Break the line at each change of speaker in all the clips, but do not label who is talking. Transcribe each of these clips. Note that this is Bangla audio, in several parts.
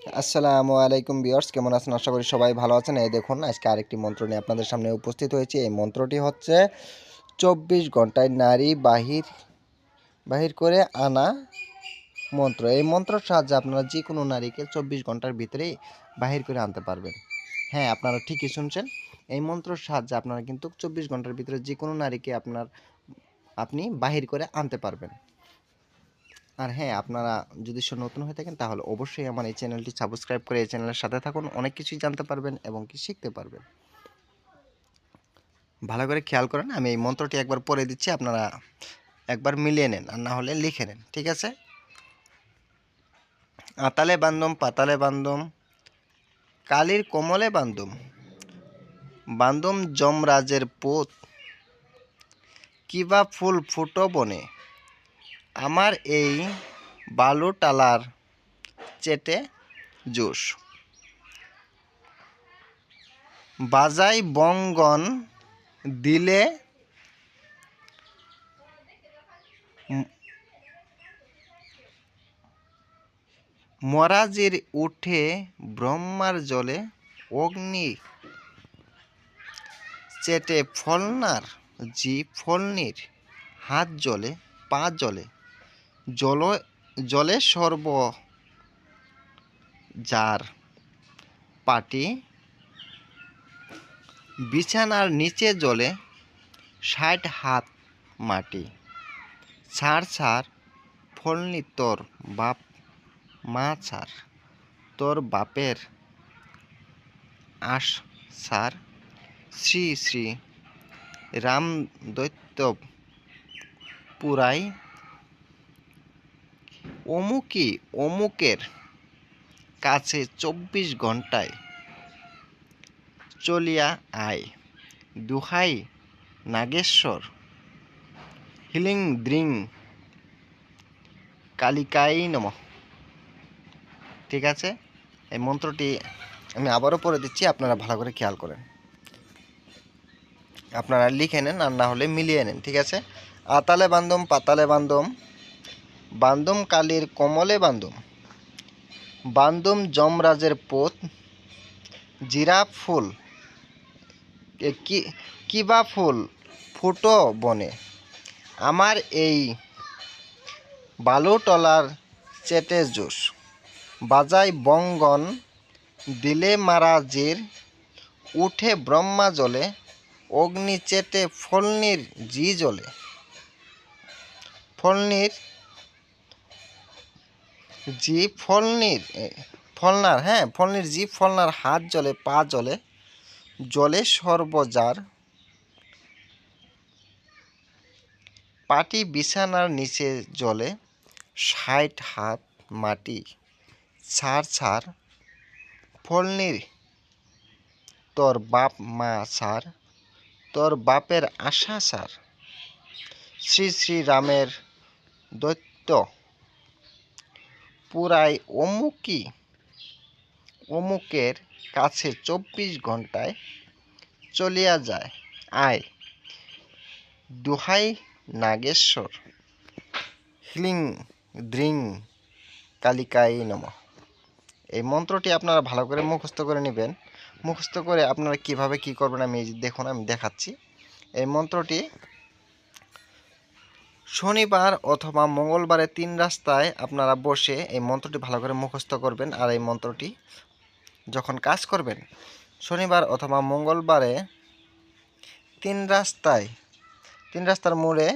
আসসালামু আলাইকুম বিয়ার্স কেমন আছেন? আশা করি সবাই ভালো আছেন। এই দেখুন, আজকে আরেকটি মন্ত্র নিয়ে আপনাদের সামনে উপস্থিত হয়েছি। এই মন্ত্রটি হচ্ছে, চব্বিশ ঘন্টায় নারী বাহির বাহির করে আনা মন্ত্র। এই মন্ত্রের সাহায্যে আপনারা যে কোনো নারীকে চব্বিশ ঘণ্টার ভিতরেই বাহির করে আনতে পারবেন। হ্যাঁ আপনারা ঠিকই শুনছেন। এই মন্ত্রের সাহায্যে আপনারা কিন্তু চব্বিশ ঘণ্টার ভিতরে যে কোনো নারীকে আপনার, আপনি বাহির করে আনতে পারবেন। আর হ্যাঁ আপনারা যদি নতুন হয়ে থাকেন, তাহলে অবশ্যই আমার এই চ্যানেলটি সাবস্ক্রাইব করে এই চ্যানেলের সাথে থাকুন। অনেক কিছুই জানতে পারবেন এবং কি শিখতে পারবেন। ভালো করে খেয়াল করেন, আমি এই মন্ত্রটি একবার পড়ে দিচ্ছি, আপনারা একবার মিলিয়ে নেন আর না হলে লিখে নেন, ঠিক আছে? আতালে বান্দম, পাতালে বান্দম, কালির কোমলে বান্দম বান্দম যমরাজের পোত, কিবা ফুল ফুটো বনে আমার এই বালুটালার চেটে জুস। বাজাই বঙ্গন দিলে মরাজির উঠে ব্রহ্মার জলে অগ্নি চেটে ফলনার, জি ফলনির হাত জলে, পা জলে জল, জলে সর্ব যার পাটি, বিছানার নিচে জলে ষাট হাত মাটি। ছাড় ছাড়, ফলনি তোর বাপ, মা ছাড়, তোর বাপের আশ সার শ্রী শ্রী রাম দৈত্য পুরাই অমুকি অমুকের কাছে চব্বিশ ঘন্টায় চলিয়া আয়। দুহাই নাগেশ্বর, হিলিং দ্রিং, কালিকাই নম। ঠিক আছে? এই মন্ত্রটি আমি আবারও পড়ে দিচ্ছি, আপনারা ভালো করে খেয়াল করেন। আপনারা লিখে নেন আর না হলে মিলিয়ে নেন, ঠিক আছে? আতালে বান্দম, পাতালে বান্দম বান্দম কালীর কমলে বান্দম। বান্দম যমরাজের পোত, জিরা ফুল কিবা ফুল ফুটো বনে। আমার এই বালুটলার চেটে জুস বাজাই বঙ্গন, দিলে মারাজির উঠে ব্রহ্মা জলে, অগ্নি চেটে ফলনির জি জলে। ফলনির জি ফলনির ফলনার হ্যাঁ ফলনির জি ফলনার হাত জলে, পা জলে জলে সর্বজার পাটি বিছানার নিচে জলে ষাট হাত মাটি ছাড় ছাড় ফলনির। তোর বাপ মা সার তোর বাপের আশা সার শ্রী শ্রী রামের দৈত্য পুরাই অমুকি অমুকের কাছে চব্বিশ ঘন্টায় চলিয়া যায়। আয়, দুহাই নাগেশ্বর। হিলিং দ্রিং কালিকাই নম। এই মন্ত্রটি আপনারা ভালো করে মুখস্থ করে নেবেন। মুখস্থ করে আপনারা কীভাবে কি করবেন আমি দেখুন, আমি দেখাচ্ছি। এই মন্ত্রটি শনিবার অথবা মঙ্গলবারে তিন রাস্তায় আপনারা বসে এই মন্ত্রটি ভালো করে মুখস্থ করবেন আর এই মন্ত্রটি যখন কাজ করবেন, শনিবার অথবা মঙ্গলবারে তিন রাস্তায়, তিন রাস্তার মোড়ে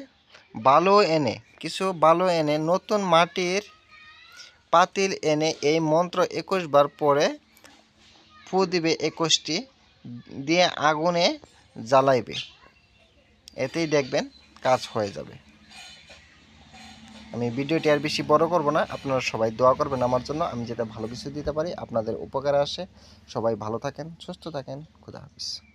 বালু এনে, কিছু বালু এনে, নতুন মাটির পাতিল এনে এই মন্ত্র একুশ বার পরে ফু দিবে একুশটি, দিয়ে আগুনে জ্বালাইবে। এতেই দেখবেন কাজ হয়ে যাবে। আমি ভিডিওটি আর বেশি বড় করব না। আপনারা সবাই দোয়া করবেন আমার জন্য। আমি যেটা ভালো কিছু দিতে পারি, আপনাদের উপকারে আসে। সবাই ভালো থাকেন, সুস্থ থাকেন। খুদা হাফিজ।